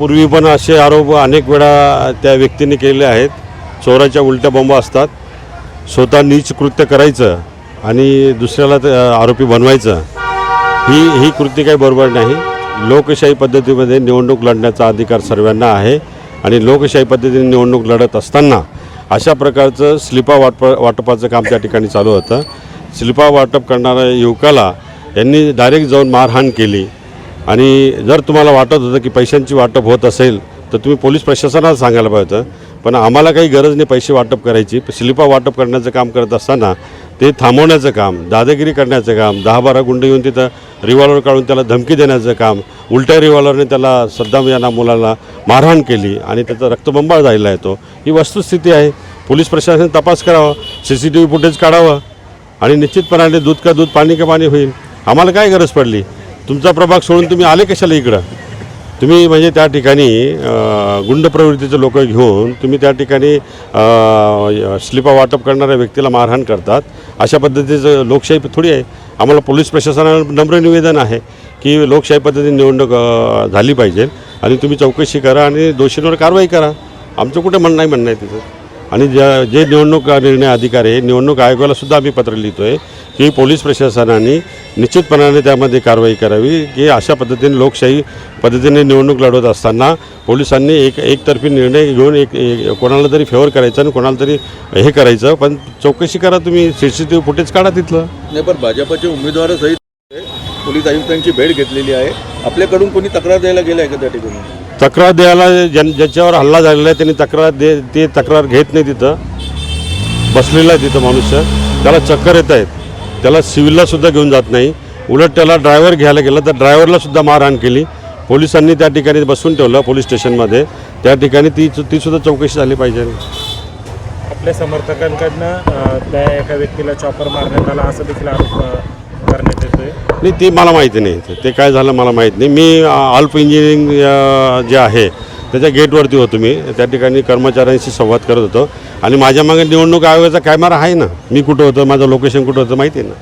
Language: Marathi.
पूर्वी पण असे आरोप अनेक वेळा त्या व्यक्तीने केलेले आहेत. चोराच्या उलट्या बॉम्ब असतात. स्वतः नीच कृत्य करायचं आणि दुसऱ्याला आरोपी बनवायचं ही ही कृती काही बरोबर नाही. लोकशाही पद्धतीमध्ये निवडणूक लढण्याचा अधिकार सर्वांना आहे आणि लोकशाही पद्धतीने निवडणूक लढत असताना अशा प्रकारचं स्लिपा वाटप वाटपाचं काम त्या ठिकाणी चालू होतं. स्लिपा वाटप करणाऱ्या युवकाला यांनी डायरेक्ट जाऊन मारहाण केली. आणि जर तुम्हाला वाटत होतं की पैशांची वाटप होत असेल तर तुम्ही पोलीस प्रशासनाला सांगायला पाहिजे होतं. पण आम्हाला काही गरज नाही पैसे वाटप करायची. स्लिपा वाटप करण्याचं काम करत असताना ते थांबवण्याचं काम दादागिरी करण्याचं काम दहा बारा गुंड येऊन तिथं रिव्हॉल्वर काढून त्याला धमकी देण्याचं काम उलट्या रिव्हॉल्वरने त्याला सद्दाम या मुलाला मारहाण केली आणि त्याचा रक्तबंबाळ झालेला येतो ही वस्तुस्थिती आहे. पोलीस प्रशासनाने तपास करावा C C T V footage काढावं आणि निश्चितपणाने दूध का दूध पाणी का पाणी होईल. आम्हाला काय गरज पडली? तुमचा प्रभाग सोडून तुम्ही आले कशाला इकडं? तुम्ही म्हणजे त्या ठिकाणी गुंड प्रवृत्तीचे लोक घेऊन तुम्ही त्या ठिकाणी स्लिपा वाटप करणाऱ्या व्यक्तीला मारहाण करतात. अशा पद्धतीचं लोकशाही थोडी आहे. आम्हाला पोलीस प्रशासनाला नम्र निवेदन आहे की लोकशाही पद्धतीने निवडणूक झाली पाहिजे. आणि तुम्ही चौकशी करा आणि दोषींवर कारवाई करा. आमचं कुठे म्हणणं नाही म्हणणं आहे तिथं? आणि ज्या जे निवडणूक निर्णय अधिकारी आहे निवडणूक आयोगाला सुद्धा आम्ही पत्र लिहितो आहे की पोलीस प्रशासनाने निश्चितपणाने त्यामध्ये कारवाई करावी की अशा पद्धतीने लोकशाही पद्धतीने निवडणूक लढवत असताना पोलिसांनी एक एकतर्फी निर्णय घेऊन एक एक- कोणाला तरी फेवर करायचं आणि कोणाला तरी हे करायचं. पण चौकशी करा तुम्ही C C T V footage काढा तिथलं. नाही पण भाजपचे उमेदवारसहित पोलीस आयुक्तांची भेट घेतलेली आहे. आपल्याकडून कोणी तक्रार द्यायला गेलं आहे का त्या ठिकाणी? तक्रार द्यायला ज्यां ज्याच्यावर हल्ला झालेला आहे त्यांनी तक्रार दे ते तक्रार घेत नाही तिथं. बसलेला आहे तिथं मनुष्य. त्याला चक्कर येत आहेत. त्याला सिव्हिललासुद्धा घेऊन जात नाही. उलट त्याला ड्रायव्हर घ्यायला गेलं तर ड्रायव्हरलासुद्धा मारहाण केली. पोलिसांनी त्या ठिकाणी बसून ठेवलं पोलीस स्टेशनमध्ये. त्या ठिकाणी ती तीसुद्धा चौकशी झाली पाहिजे. आपल्या समर्थकांकडनं त्या एका व्यक्तीला चॉपर मारण्यात आला असं देखील आरोप नाही ते मला माहिती नाही. ते काय झालं मला माहीत नाही. मी अल्प इंजिनिअरिंग जे आहे त्याच्या गेटवरती होतो मी. त्या ठिकाणी कर्मचाऱ्यांशी संवाद करत होतो. आणि माझ्या मागे निवडणूक आयोगाचा कॅमेरा आहे ना. मी कुठं होतं माझं लोकेशन कुठं होतं माहिती आहे ना.